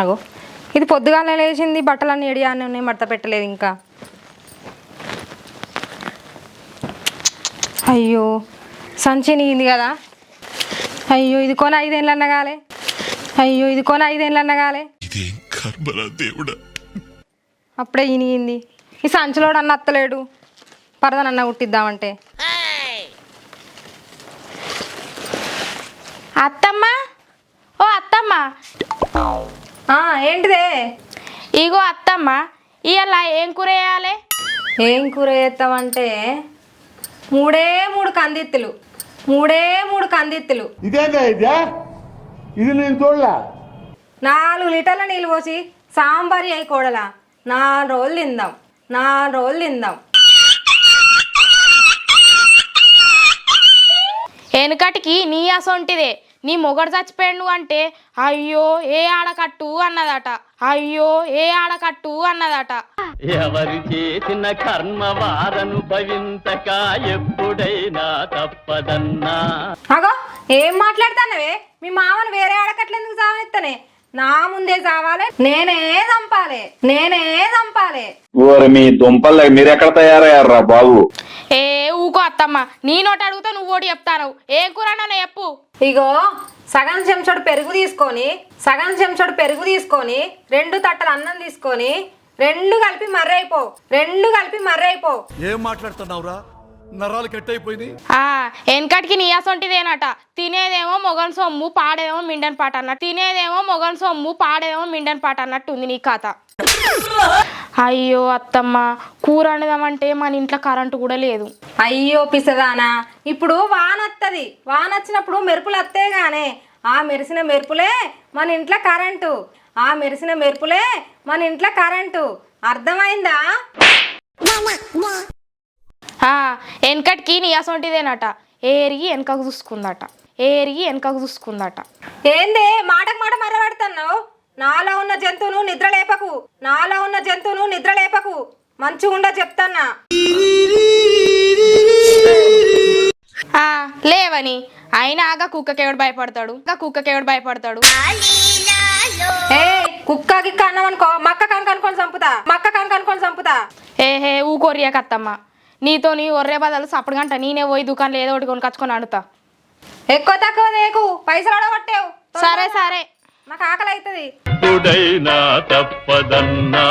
అగో. ఇది పొద్దుగాల లేచింది బట్టలన్నీ ఎడియానే ఉన్నాయి మడత పెట్టలేదు ఇంకా. అయ్యో సంచి నీంది కదా. అయ్యో ఇది కొన ఐదేళ్ళు అన్నగాలే అయ్యో ఇది కొన ఐదేళ్ళు అన్నగాలే ఇదేం కర్మరా దేవుడా? అప్పుడే ఈనిగింది ఈ సంచిలోడు అన్న అత్తలేడు. పరదనన్న కుట్టిద్దామంటే అత్తమ్మ? ఓ అత్తమ్మ. ఏంటిదే? ఇగో అత్తమ్మ ఇవాళ ఏం కూర వేయాలి ఏం కూర చేస్తామంటే మూడే మూడు కందిత్తులు. మూడే మూడు కందిత్తులు. ఇదేందా ఇదే? ఇది నేను చూడలే. నాలుగు లీటర్ల నీళ్ళు పోసి సాంబారి అయి కూడలా. నాలుగు రోజులు తిందాం. నాలుగు రోజులు తిందాం. వెనుకటికి నీ అసొంటిదే నీ మొగడు చచ్చిపోయాడు అంటే అయ్యో ఏ ఆడకట్టు అన్నదట. అయ్యో ఏ ఆడకట్టు అన్నదట. ఎవరు చేసిన కర్మ వారనుభవించక ఎప్పుడైనా తప్పదన్నా. అగో ఏం మాట్లాడతానవే మీ మామను వేరే ఆడకట్లేందుకు సావనిస్తానే నా ముందే చావాలి నేనే చంపాలి నేనే చంపాలి. మీ దుంపలు మీరు ఎక్కడ తయారయ్యారా బాబు? ఏ అత్తమ్మ నీ నోటి అడుగుతా నువ్వు ఓడి చెప్తాను ఏం కూర చెప్పు. ఇగో సగం చెంచాడు పెరుగు తీసుకొని సగం చెంచాడు పెరుగు తీసుకొని రెండు తట్టలు అన్నం తీసుకొని రెండు కలిపి మర్రైపో రెండు కలిపి మర్రైపో ఏం మాట్లాడుతున్నావురా? నరాలు కట్ అయిపోయింది ఆ వెనకటికి నీ అసొంటిదేనట తినేదేమో మొగన్ సొమ్ము పాడేదేమో మిండన్ పాట అన్నట్టు. తినేదేమో మొగన్ సొమ్ము పాడేదేమో మిండన్ పాట అన్నట్టు ఉంది నీ కథ అయ్యో అత్తమ్మ కూర వండుదామంటే మన ఇంట్లో కరెంటు కూడా లేదు. అయ్యో పిసదానా ఇప్పుడు వానొత్తది. వానొచ్చినప్పుడు మెరుపులు వస్తే గానే ఆ మెరిసిన మెరుపులే మన ఇంట్లో కరెంటు. ఆ మెరిసిన మెరుపులే మన ఇంట్లో కరెంటు. అర్థమైందా? ఆ వెనకటికి నీ అసొంటిదేనట ఏరిగి వెనకకు చూసుకుందట. ఏరిగి వెనకకు చూసుకుందట. ఏందే మాటకు మాట మరబడుతున్నావు నాలో ఉన్న జంతువును నిద్ర లేపకు నాలో ఉన్న జంతువును నిద్ర లేపకు మంచిగుండా చెప్తాన్నా. ఆ లేవని. అయినా ఆగా కుక్కకెవడు భయపడతాడు? ఇంకా కుక్కకెవడు భయపడతాడు? ఏ కుక్క గిక్క అన్నాం అనుకో. మక్క కనుక అనుకొని చంపుతా. మక్క కనుక అనుకొని చంపుతా. ఏహే ఊకోరియా కత్తమ్మ నీతో నీ ఒర్రే బదులు సప్పుడు గంట నేనే పోయి దుకాణంలో ఏదో ఒకటి కొనుకొచ్చుకొని అడుగుతా. ఎక్కువ తక్కువ దేకు పైసలు అడగొట్టావు. సరే సరే. నాకు ఆకలి అవుతుంది ఎప్పుడైనా తప్పదన్నా.